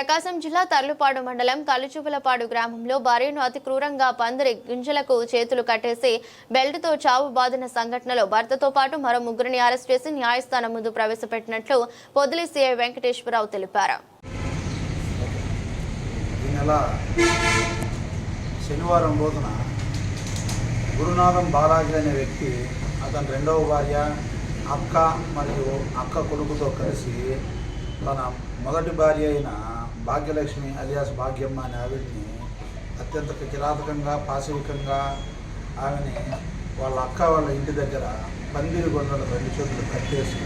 ప్రకాశం జిల్లా తర్లుపాడు మండలం కలుచుపులపాడు గ్రామంలో భార్యను అతి క్రూరంగా పందిరి గింజలకు చేతులు కట్టేసి బెల్ట్తో చావు బాధిన సంఘటనలో భర్తతో పాటు మరో ముగ్గురిని అరెస్ట్ చేసి న్యాయస్థానం ముందు ప్రవేశపెట్టినట్లు పొదిలి సీఐ వెంకటేశ్వరరావు తెలిపారు. శనివారం రోజున గురునాథం బాలాజీ అనే వ్యక్తి అతని రెండవ భార్య అక్క మరియు అక్క కొడుకుతో కలిసి తన మొదటి భార్య అయిన భాగ్యలక్ష్మి అలియాస్ భాగ్యమ్మ అనే ఆవిడ్ని అత్యంత కిరాతకంగా పాశవికంగా ఆమెని వాళ్ళ అక్క వాళ్ళ ఇంటి దగ్గర పందిరి గొండల రెండు చేతులు కట్టేసి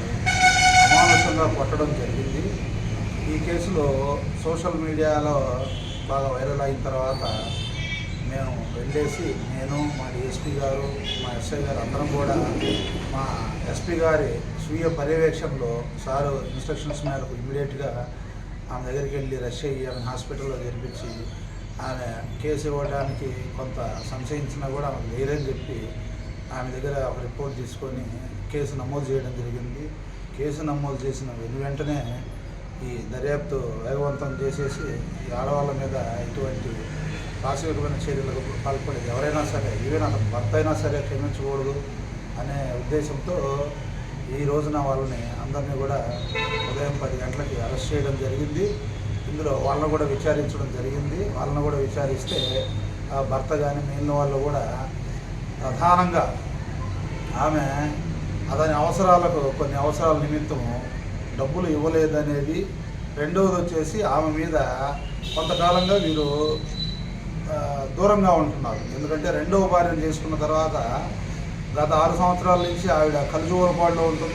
అమానుషంగా కొట్టడం జరిగింది. ఈ కేసులో సోషల్ మీడియాలో బాగా వైరల్ అయిన తర్వాత మేము వెళ్ళేసి నేను మా డిఎస్పీ గారు మా ఎస్ఐ గారు అందరం కూడా మా ఎస్పీ గారి స్వీయ పర్యవేక్షణలో సారు ఇన్స్ట్రక్షన్స్ మేరకు ఇమీడియట్గా ఆమె దగ్గరికి వెళ్ళి రష్ అయ్యి ఆమె హాస్పిటల్లో చేర్పించి ఆమె కేసు ఇవ్వడానికి కొంత సంశయించినా కూడా ఆమెకు లేదని చెప్పి ఆమె దగ్గర ఒక రిపోర్ట్ తీసుకొని కేసు నమోదు చేయడం జరిగింది. కేసు నమోదు చేసిన వెను వెంటనే ఈ దర్యాప్తు వేగవంతం చేసేసి ఈ ఆడవాళ్ళ మీద ఎటువంటి పాశవికమైన చర్యలకు పాల్పడేది ఎవరైనా సరే ఈవెన్ అతను భర్త అయినా సరే క్షమించకూడదు అనే ఉద్దేశంతో ఈ రోజున వాళ్ళని అందరినీ కూడా ఉదయం పది గంటలకి అరెస్ట్ చేయడం జరిగింది. ఇందులో వాళ్ళని కూడా విచారించడం జరిగింది. వాళ్ళని కూడా విచారిస్తే ఆ భర్త కానీ మిగిలిన వాళ్ళు కూడా ప్రధానంగా ఆమె అతని అవసరాలకు కొన్ని అవసరాల నిమిత్తము డబ్బులు ఇవ్వలేదనేది రెండవది వచ్చేసి ఆమె మీద కొంతకాలంగా వీరు దూరంగా ఉంటున్నారు. ఎందుకంటే రెండవ భార్యను చేసుకున్న తర్వాత గత ఆరు సంవత్సరాల నుంచి ఆవిడ కలుజువలపాడులో ఉంటుంది.